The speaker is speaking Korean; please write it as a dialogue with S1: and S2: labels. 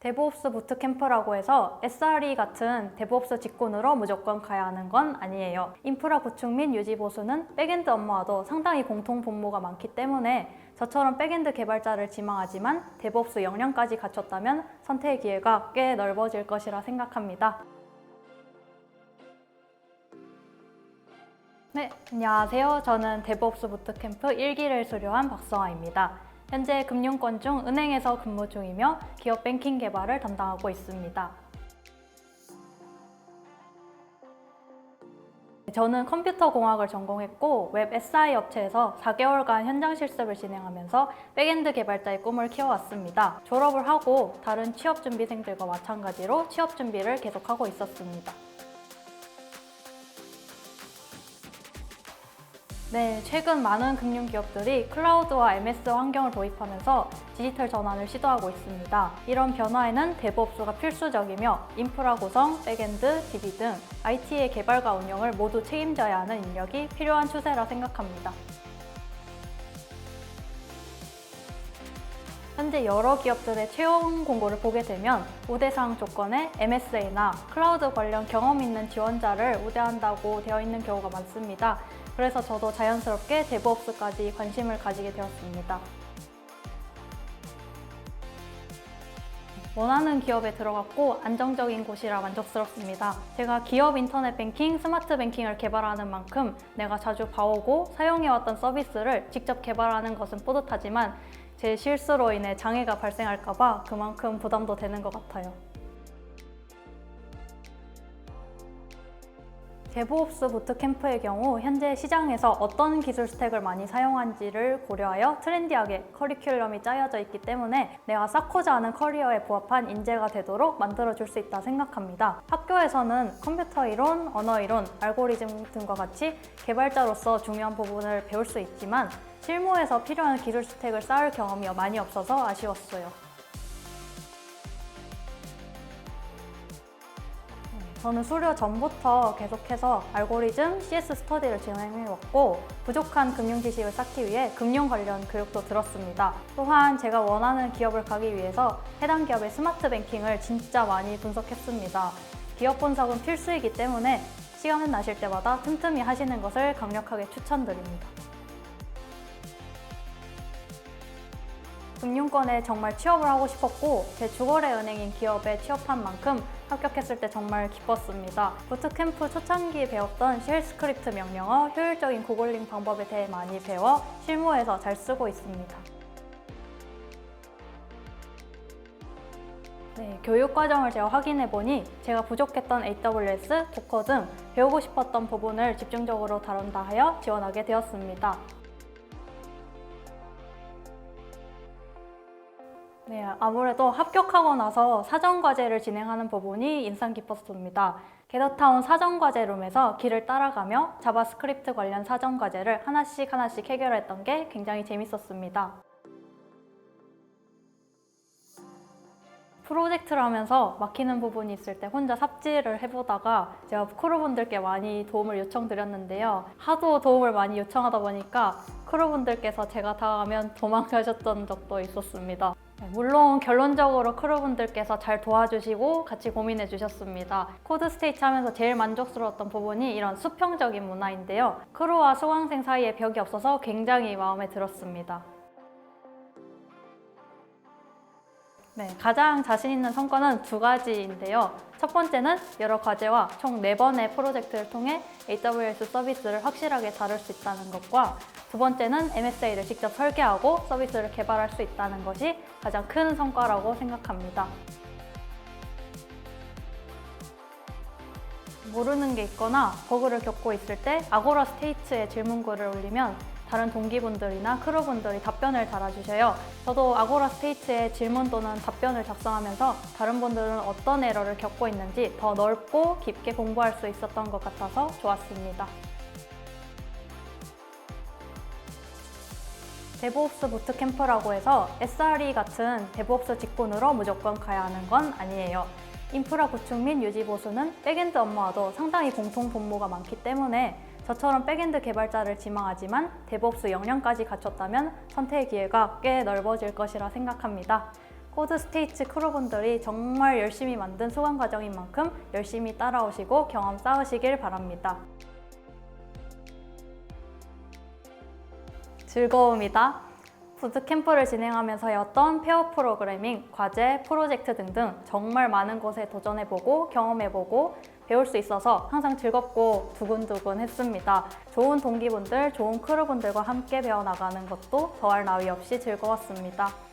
S1: 데브옵스 부트캠프라고 해서 SRE 같은 데브옵스 직군으로 무조건 가야 하는 건 아니에요. 인프라 구축 및 유지 보수는 백엔드 업무와도 상당히 공통 분모가 많기 때문에 저처럼 백엔드 개발자를 지망하지만 데브옵스 역량까지 갖췄다면 선택의 기회가 꽤 넓어질 것이라 생각합니다. 네, 안녕하세요. 저는 데브옵스 부트캠프 1기를 수료한 박성아입니다. 현재 금융권 중 은행에서 근무 중이며 기업 뱅킹 개발을 담당하고 있습니다. 저는 컴퓨터 공학을 전공했고 웹 SI 업체에서 4개월간 현장 실습을 진행하면서 백엔드 개발자의 꿈을 키워왔습니다. 졸업을 하고 다른 취업 준비생들과 마찬가지로 취업 준비를 계속하고 있었습니다. 네, 최근 많은 금융기업들이 클라우드와 MS 환경을 도입하면서 디지털 전환을 시도하고 있습니다. 이런 변화에는 데브옵스가 필수적이며 인프라 구성, 백엔드, DB 등 IT의 개발과 운영을 모두 책임져야 하는 인력이 필요한 추세라 생각합니다. 현재 여러 기업들의 채용 공고를 보게 되면 우대상 조건에 MSA나 클라우드 관련 경험 있는 지원자를 우대한다고 되어 있는 경우가 많습니다. 그래서 저도 자연스럽게 데브옵스까지 관심을 가지게 되었습니다. 원하는 기업에 들어갔고 안정적인 곳이라 만족스럽습니다. 제가 기업 인터넷 뱅킹, 스마트 뱅킹을 개발하는 만큼 내가 자주 봐오고 사용해왔던 서비스를 직접 개발하는 것은 뿌듯하지만 제 실수로 인해 장애가 발생할까봐 그만큼 부담도 되는 것 같아요. 데브옵스 부트캠프의 경우 현재 시장에서 어떤 기술 스택을 많이 사용한지를 고려하여 트렌디하게 커리큘럼이 짜여져 있기 때문에 내가 쌓고자 하는 커리어에 부합한 인재가 되도록 만들어줄 수 있다 생각합니다. 학교에서는 컴퓨터 이론, 언어 이론, 알고리즘 등과 같이 개발자로서 중요한 부분을 배울 수 있지만 실무에서 필요한 기술 스택을 쌓을 경험이 많이 없어서 아쉬웠어요. 저는 수료 전부터 계속해서 알고리즘, CS 스터디를 진행해왔고 부족한 금융 지식을 쌓기 위해 금융 관련 교육도 들었습니다. 또한 제가 원하는 기업을 가기 위해서 해당 기업의 스마트 뱅킹을 진짜 많이 분석했습니다. 기업 분석은 필수이기 때문에 시간 나실 때마다 틈틈이 하시는 것을 강력하게 추천드립니다. 금융권에 정말 취업을 하고 싶었고 제 주거래 은행인 기업에 취업한 만큼 합격했을 때 정말 기뻤습니다. 부트캠프 초창기에 배웠던 쉘 스크립트 명령어, 효율적인 구글링 방법에 대해 많이 배워 실무에서 잘 쓰고 있습니다. 네, 교육 과정을 제가 확인해 보니 제가 부족했던 AWS, 도커 등 배우고 싶었던 부분을 집중적으로 다룬다 하여 지원하게 되었습니다. 네, 아무래도 합격하고 나서 사전과제를 진행하는 부분이 인상 깊었습니다. 게더타운 사전과제룸에서 길을 따라가며 자바스크립트 관련 사전과제를 하나씩 하나씩 해결했던 게 굉장히 재밌었습니다. 프로젝트를 하면서 막히는 부분이 있을 때 혼자 삽질을 해보다가 제가 크루분들께 많이 도움을 요청드렸는데요. 하도 도움을 많이 요청하다 보니까 크루분들께서 제가 다가가면 도망가셨던 적도 있었습니다. 네, 물론 결론적으로 크루분들께서 잘 도와주시고 같이 고민해 주셨습니다. 코드 스테이치 하면서 제일 만족스러웠던 부분이 이런 수평적인 문화인데요. 크루와 수강생 사이에 벽이 없어서 굉장히 마음에 들었습니다. 네, 가장 자신 있는 성과는 두 가지인데요. 첫 번째는 여러 과제와 총 4번의 프로젝트를 통해 AWS 서비스를 확실하게 다룰 수 있다는 것과 두 번째는 MSA를 직접 설계하고 서비스를 개발할 수 있다는 것이 가장 큰 성과라고 생각합니다. 모르는 게 있거나 버그를 겪고 있을 때 아고라 스테이트에 질문글을 올리면 다른 동기분들이나 크루분들이 답변을 달아주셔요. 저도 아고라 스테이트에 질문 또는 답변을 작성하면서 다른 분들은 어떤 에러를 겪고 있는지 더 넓고 깊게 공부할 수 있었던 것 같아서 좋았습니다. 데브옵스 부트캠프라고 해서 SRE 같은 데브옵스 직군으로 무조건 가야 하는 건 아니에요. 인프라 구축 및 유지 보수는 백엔드 업무와도 상당히 공통 분모가 많기 때문에 저처럼 백엔드 개발자를 지망하지만 데브옵스 역량까지 갖췄다면 선택의 기회가 꽤 넓어질 것이라 생각합니다. 코드 스테이츠 크루분들이 정말 열심히 만든 수강 과정인 만큼 열심히 따라오시고 경험 쌓으시길 바랍니다. 즐거움이다. 부트캠프를 진행하면서의 어떤 페어 프로그래밍, 과제, 프로젝트 등등 정말 많은 곳에 도전해보고 경험해보고 배울 수 있어서 항상 즐겁고 두근두근 했습니다. 좋은 동기분들, 좋은 크루분들과 함께 배워나가는 것도 더할 나위 없이 즐거웠습니다.